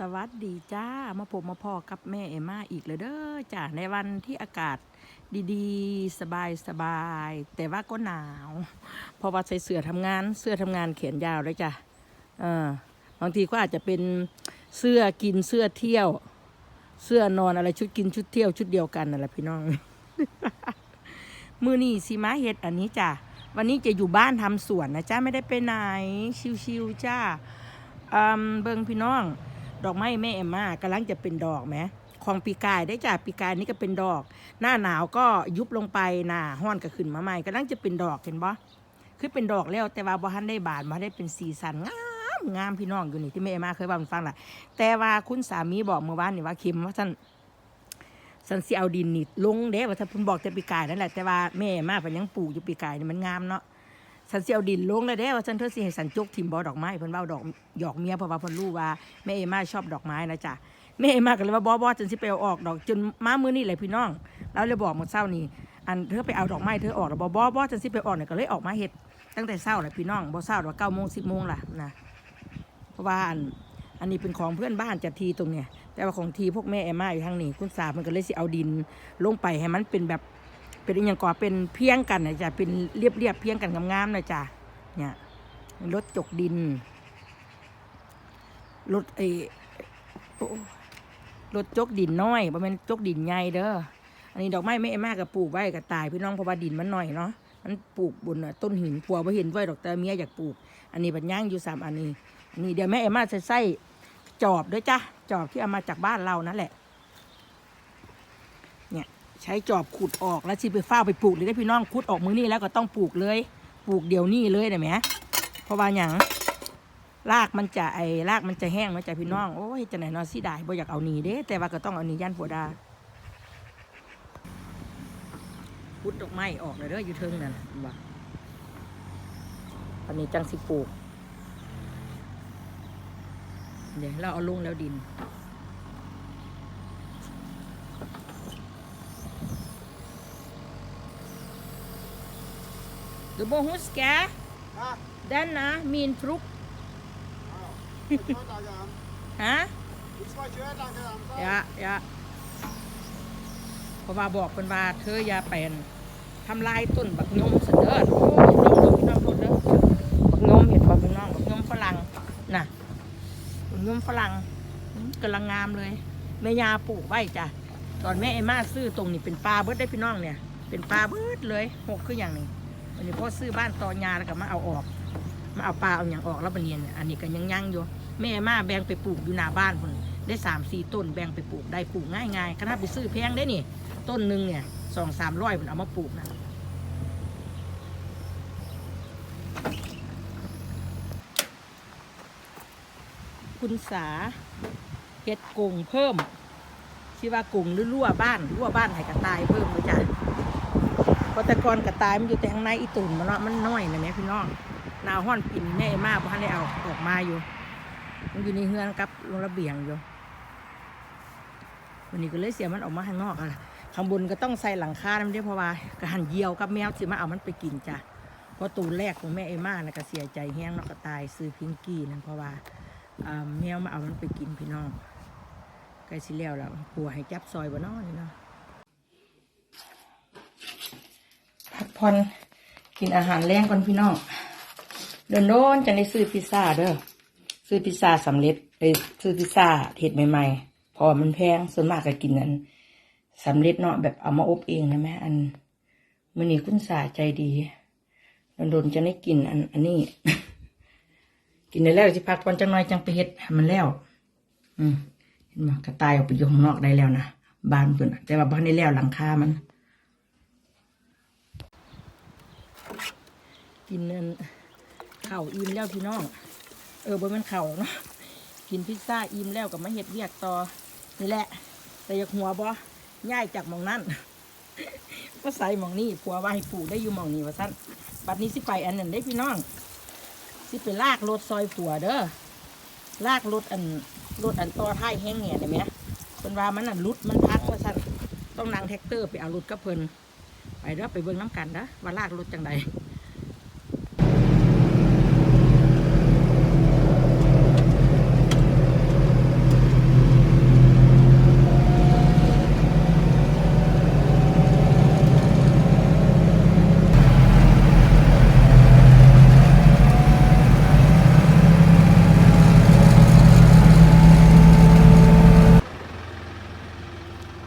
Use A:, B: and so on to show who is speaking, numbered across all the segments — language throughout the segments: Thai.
A: สวัสดีจ้ามาผมมาพอกับแม่เอมมาอีกเลยเด้อจ้าในวันที่อากาศดีๆ สบายสบายแต่ว่าก็หนาวเพราะว่าใส่เสื้อทำงานเสื้อทำงานแขนยาวเลยจ้ะเออบางทีก็อาจจะเป็นเสื้อกินเสื้อเที่ยว เสื้อนอนอะไรชุดกินชุดเที่ยวชุดเดียวกันนั่นแหละพี่น้อง มือนี่สีมาเฮ็ดอันนี้จ้ะวันนี้จะอยู่บ้านทำสวนนะจ้าไม่ได้ไปไหนชิวๆจ้าเบิงพี่น้อง ดอกไม้แม่เอ็มมากำลังจะเป็นดอกไหมของปีกายได้จ้ะปีกายนี่ก็เป็นดอก หน้าหนาวก็ยุบลงไปหน้าห้อนก็ขึ้นมาใหม่กำลังจะเป็นดอกเห็นบ่คือเป็นดอกแล้วแต่ว่าบ่ทันได้บานบ่ได้เป็นสีสันงามงามพี่น้องอยู่นี่ที่แม่เอ็มมาเคยบอกฟังแหละแต่ว่าคุณสามีบอกเมื่อวานนี่ว่าคิมว่าท่านสันสิเอาดินนี่ลงเด้ว่าถ้าเพุ่นบอกแต่ปีกายนั่นแหละแต่ว่าแม่มาเพิ่นยังปลูกอยู่ปีกายนี่มันงามเนาะ สันเสิเอาดินลงแล้วเด้ว่าฉันเธอสิให้สันจกทิมบ่ดอกไม้เพิ่นเว้าดอกหยอกเมียเพราะว่าเพิ่นรู้ว่าแม่เอมาชอบดอกไม้นะจ๊ะแม่เอมาก็เลยว่าบ่บ่จนสิไปเอาออกดอกจนมามื้อนี้เลยพี่น้อง แล้วเลยบอกหมดเช้านี้อันเธอไปเอาดอกไม้เธอออกแล้วบ่บ่บ่จนสิไปออกเนี่ยก็เลยออกมาเฮ็ดตั้งแต่เช้าแหละพี่น้องบ่เช้าหรอก9โมง10โมงล่ะนะเพราะว่าอันอันนี้เป็นของเพื่อนบ้านจัดทีตรงเนี่ยแต่ว่าของทีพวกแม่แอมมาอยู่ทางนี้คุณสามันก็เลยสิเอาดินลงไปให้มันเป็นแบบ เป็นอย่างก่อเป็นเพียงกันนะจ๊ะเป็นเรียบเรียบๆเพียงกันงามๆนะจ๊ะเนี่ยรถจกดินรถไอ้รถจกดินน้อยบ่แม่นจกดินใหญ่เด้ออันนี้ดอกไม้แม่แอมมากับปลูกไว้กับตายพี่น้องเพราะว่าดินมันน้อยเนาะมันปลูกบนต้นหินผัวบ่เห็นไว้ดอกแต่เมียอยากปลูก อันนี้บัญญังอยู่สามอันนี้นนี้เดี๋ยวแม่แอมมาใส่ไส้จอบด้วยจ้ะจอบที่เอามาจากบ้านเรานั่นแหละ ใช้จอบขุดออกแล้วชีไปเฝ้าไปปลูกเลยได้พี่น้องขุดออกมือนี่แล้วก็ต้องปลูกเลย ปลูกเดี๋ยวนี้เลยได้ไหมเพราะว่าอย่างรากมันจะไอ้รากมันจะแห้งมันจะพี่น้องโอ้ยจะไหนนอนสิได้บ่อยากเอาหนีเด้แต่ว่าก็ต้องเอาหนียันผัวดาขุดดอกไม้ออกเลยเด้ออยู่เทิงนั่นว่าอันนี้จังสิปลูก เดี๋ยวเราเอาลงแล้วดิน Du må huske
B: Ja,
A: denne min frukt.
B: vi skal lage den.
A: Hæ?
B: Vi skal ikke ødelegge den. så-
A: ยะยะเพราะว่าบอกเพิ่นว่าเธออย่าเป็นทำลายต้นบักยมเสนเด้อโอ้ยน้องพี่น้องพูดเด้อบักยมเห็นบ่พี่น้องบักยมฝรั่งน่ะบักยมฝรั่งอืมกำลังงามเลยแม่ยาปลูกไว้จ้ะตอนแม่ไอ้มาซื้อตรงนี้เป็นปลาเบิดได้พี่น้องเนี่ย เป็นปลาเบิดเลยหกคืออย่างหนี้ วันนี้พ่อซื้อบ้านต่อยาแล้วก็มาเอาออก มาเอาปลาเอาอย่างออกแล้วบันเนียนอันนี้ก็ยังยั่งอยู่แม่มาแบ่งไปปลูกอยู่หน้าบ้านคนได้สามสี่ต้นแบ่งไปปลูกได้ปลูกง่ายง่ายๆขนาดไปซื้อแพงได้นี่ ต้นหนึ่งเนี่ยสองสามร้อยมันเอามาปลูกนะคุณสาเห็ดกงเพิ่มชื่อว่ากงหรือรั่วบ้านรั่วบ้านให้กระตายเพิ่มเลยจ้ะ พราะแต่ก่อนกระต่ายมันอยู่แต่ข้างในอีตุ่นมันเนาะมันน้อยนะแม่พี่น้องหนาวห้อนปิ่นแม่มากเพราะท่านได้เอาออกมาอยู่ มันอยู่ในเฮือนกับโรงระเบียงอยู่วันนี้ก็เลยเสียมันออกมาข้างนอกอะข้างบนก็ต้องใส่หลังคามันด้วยเพราะว่ากระหันเยี่ยวกับแมวสิมาเอามันไปกินจ้ะเพราะตูนแรกของแม่เอม่านะก็เสียใจแห้งเนาะก็ตายซื้อพิงกี้นั่นเพราะว่าแมวมาเอามันไปกินพี่น้องใกล้สิแล้วแล้วผัวให้จับซอยบ่นอนี่เนาะพัก ผ่อนกินอาหารแรงก่อนพี่น้องเดินโดนจะได้ซื้อพิซซ่าเด้อซื้อพิซซ่าสำเร็จเอ้ยซื้อพิซซ่าเห็ดใหม่ๆ พอมันแพงส่วนมากก็กินอันสำเร็จเนาะแบบเอามาอบเองนะแม่อันมันนี่คุณสาใจดีโดนๆจะได้กินอันอันนี้ กินได้แล้วสิพักวันจังน้อยจังไปเฮ็ดมันแล้ว อืมเห็นไหมกระต่ายออกไปอยู่ข้างนอกได้แล้วนะบานเพิ่นแต่ว่าบ้านได้แล้วหลังคามัน กินนั่นข้าอิ่มแล้วพี่น้อง เออบ่แมันเข่าเนาะ กินพิซซ่าอิ่มแล้วกับมาเฮ็ดเวียกต่อ นี่แหละ แต่อยากหัวบ่ย่ายจากมองนั้นก็ใส่มองนี้ผัวว่าให้ปลูกได้อยู่มองนี้ว่าซั่นบัดนี้สิไปอันนั้นได้พี่น้อง สิไปลากรถซอยผัวเด้อ ลากรถอันรถอันต่อท้ายแห้งแหน่ได้ไหมเพิ่นว่ามันอันรุดมันพักว่าซั่นต้องนั่งแท็กเตอร์ไปเอารถกับเพิ่นไปเด้อไปเบิ่งน้ำกันเด้อว่าลากรถจังใด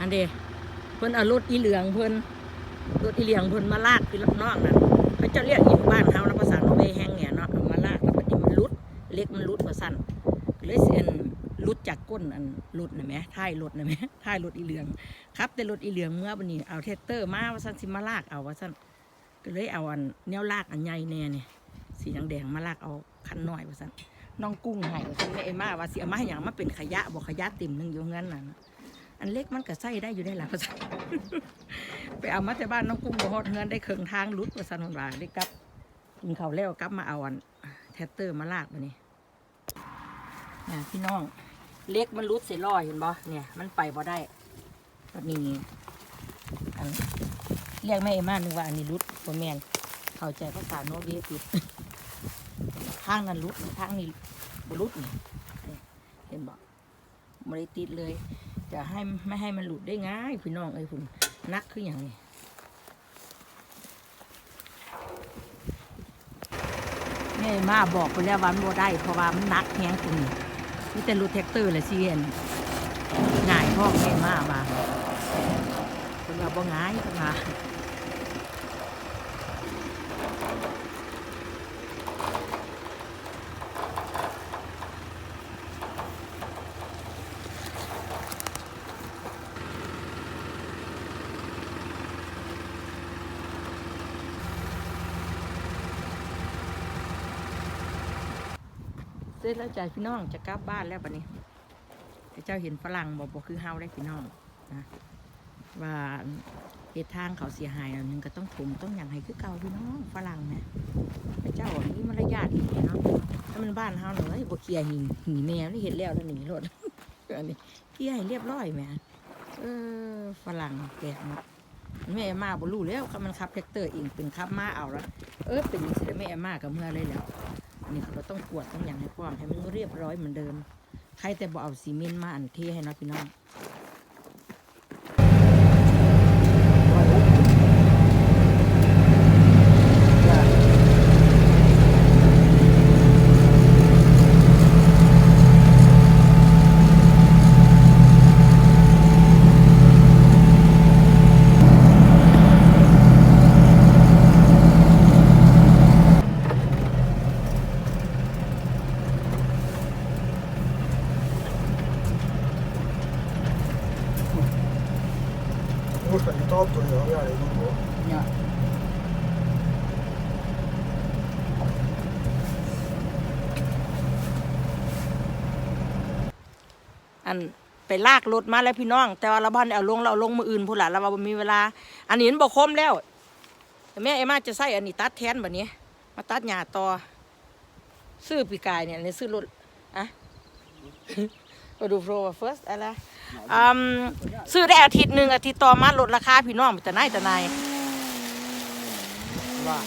A: อันเดอารถอีเหลืองเพิ่นรถอีเหลืองเพิ่นมาลากพี่น้องน่ะเขาเจะเรียกอยู่บ้านเฮานะภาษาโนเวแห้งเนี่ยเนาะเอามาลากแล้วบัดนี้มันรุด เล็กมันรุดว่าสั่นเลยเสียนรุดจากก้นอันรุดน่ะแหมท้ายรถน่ะแหมท้ายรถอีเหลืองครับ แต่รถอีเหลืองเมื่อบัดนี้เอาเทสเตอร์มาว่าสั่นสิมาลากเอาว่าสั่นก็เลยเอาอันแนวลากอันใหญ่แน่เนี่ยสีแดงๆมาลากเอาคันน้อยว่าสั่นน้องกุ้งให้ว่าสั่นแม่เอ็มมาว่าสิเอามาให้หยังมาเป็นขยะบ่ขยะติ่มหนึงอยู่งั้นน่นะ อันเล็กมันก็ใส่ได้อยู่ได้ล่ะว่าสั่นไปเอามาแต่บ้านน้องกุ้งบ่ฮอดเงินได้เคืองทางรุดว่าซั่นว่าได้กลับกินข้าวแล้วกลับมาเอาอันแท็กเตอร์มาลากมานี่นะพี่น้อง เล็กมันรุดเสียลอยเห็นบ่เนี่ย มันไปบ่ได้ตอนนี้อันเรียกแม่เอมานึกว่าอันนี้รุดบ่แมนเข้าใจภาษาโนเวผิดทางนั้นรุดทางนี้บรุดนี่เห็นบ่บ่ได้ติดเลย จะให้ไม่ให้มันหลุดได้ง่ายพี่น้องเอ้ยคุณนักคืออย่างนี้แม่มาบอกไปแล้วว่ามันโบได้เพราะว่ามันหนักแฮงตรงนี้มีแต่รถแท็กเตอร์เลยสิเห็นง่ายพ่อแม่มาว่าเพิ่นว่าบ่ง่ายเพิ่นว่า ร็จแล้วจ้ะพี่น้องจะกลับบ้านแล้วบัดนี้เจ้าเห็นฝรั่งบอกบอกคือเฮาได้พี่น้องนะว่าเหตุทางเขาเสียหายอันหนึงก็ต้องถมต้องอย่างให้คือเก่าพี่น้องฝรั่งนะพระเจ้าอันนี้มารยาทอีกเนาะถ้ามันบ้านเฮาเนอะบ่เคลียร์หินหีแมวนี่เห็นแล้วแล้วหนีรถอันนี้เคลียร์ให้เรียบร้อยแหม่เออฝรั่งแปลกเนาะแม่มาบ่รู้แล้วมันขับแท็กเตอร์เองเป็นขับมาเอาแล้วเออเป็นสิแม่มากับเมื่อเลยแล้ว นี่เราก็ต้องกวดต้องอย่างให้พร้อมให้มันเรียบร้อยเหมือนเดิม ใครแต่บอกเอาซีเมนต์มาอันเทให้นะพี่น้อง อันไปลากรถมาแล้วพี่น้อง แต่ว่าเราบ้านเอาลงเราลงมืออื่นพูดละเราว่าบ่มีเวลา อันนี้มันบอกคมแล้วแต่แม่เอมาจะใส่อันนี้ตัดแทนแบบนี้ มาตัดหญ้าต่อซื้อปีกายเนี่ยอันนี้ซื้อรถอะมาดูโปร first อะไรซื้อได้อาทิตย์หนึ่งอาทิตย์ต่อมาลดราคาพี่น้องแต่ไหนแต่ไหนว่า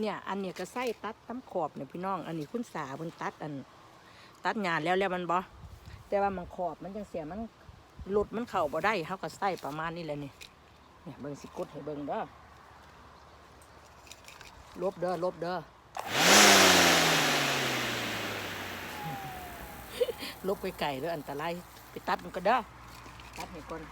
A: เนี่ย อันเนี้ยก็ไส้ตัดตั้มขอบเนี่ยพี่น้อง อันนี้คุณสาเพิ่นตัดอัน ตัดงานแล้วแล้วมันบ่แต่ว่ามันขอบมันจังเสียมันหลุดมันเข่าบ่ได้เขาก็ใส่ประมาณนี้แหละนี่เนี่ยเบิ่งสิกดให้เบิ่งเด้อลบเด้อลบเด้อลบไปไก่เด้ออันตรายไปตัดมันก็เด้อตัดให้ก่อน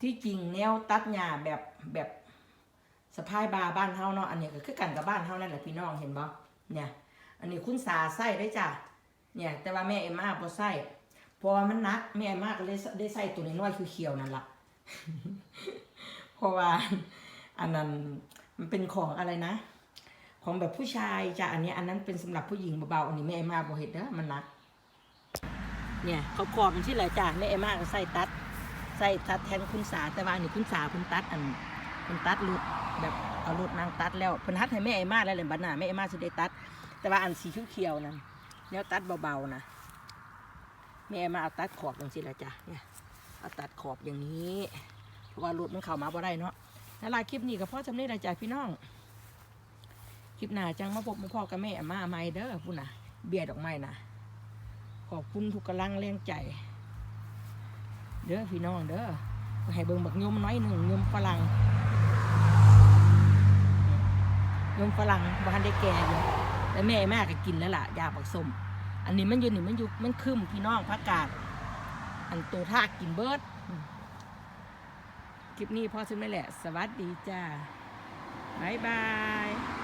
A: ที่จริงแนวตัดหญ้าแบบแบบสะพายบาบ้านเฮาเนาะอันนี้ก็คือกันกับบ้านเฮานั่นแหละพี่น้องเห็นบ่เนี่ยอันนี้คุณสาใส่ได้จ้ะเนี่ยแต่ว่าแม่เอ็มมาบ่ใส่เพราะว่ามันหนักแม่เอ็มมาก็เลยได้ใส่ตัวน้อยๆเขียวๆนั่นล่ะ เพราะว่าอันนั้นมันเป็นของอะไรนะ ของแบบผู้ชายจ้ะอันนี้อันนั้นเป็นสำหรับผู้หญิงเบาๆอันนี้แม่เอมาบ่เห็ดเด้อมันหนัก เนี่ยเขากรอบมันที่ไหลจ้ะแม่เอมาก็ใส่ตัด ใส่ตัดแทนคุณสาแต่ว่านนี้คุณสาเพิ่นตัดอันเพิ่นตัดรุดแบบเอารุดนางตัดแล้วเพิ่นฮัดให้แม่เอมาแล้วเลยบัดหน้าแม่เอมาสิได้ตัด แต่ว่าอันสีเขียวๆนั่นแล้วตัดเบาๆนะแม่เอมาเอาตัดขอบจังซี่ละจ้ะเนี่ยเอาตัดขอบอย่างนี้เพราะว่ารุดมันเข้ามาบ่ได้เนาะนั่นละคลิปนี้ก็พ่อจำนี้ละจ้ะพี่น้องคลิปหน้าจังมาพบมาพ่อกับแม่มาใหม่เด้อพุ่นนะเบียดออกไม้นะขอบคุณทุกกำลังแรงใจ เด้อพี่น้องเด้อให้เบิ่งบักยมน้อยหนึ่งยมฝรั่งยมฝรั่งบ้านได้แก่อยู่แต่แม่แม่ก็กินแล้วล่ะยาบักสมอันนี้มันอยู่นี่มันอยู่มันคืมพี่น้องพักกาดอันตัวท่ากินเบิดอืมคลิปนี้พอซึ่งไม่แหละ สวัสดีจ้าบ๊ายบาย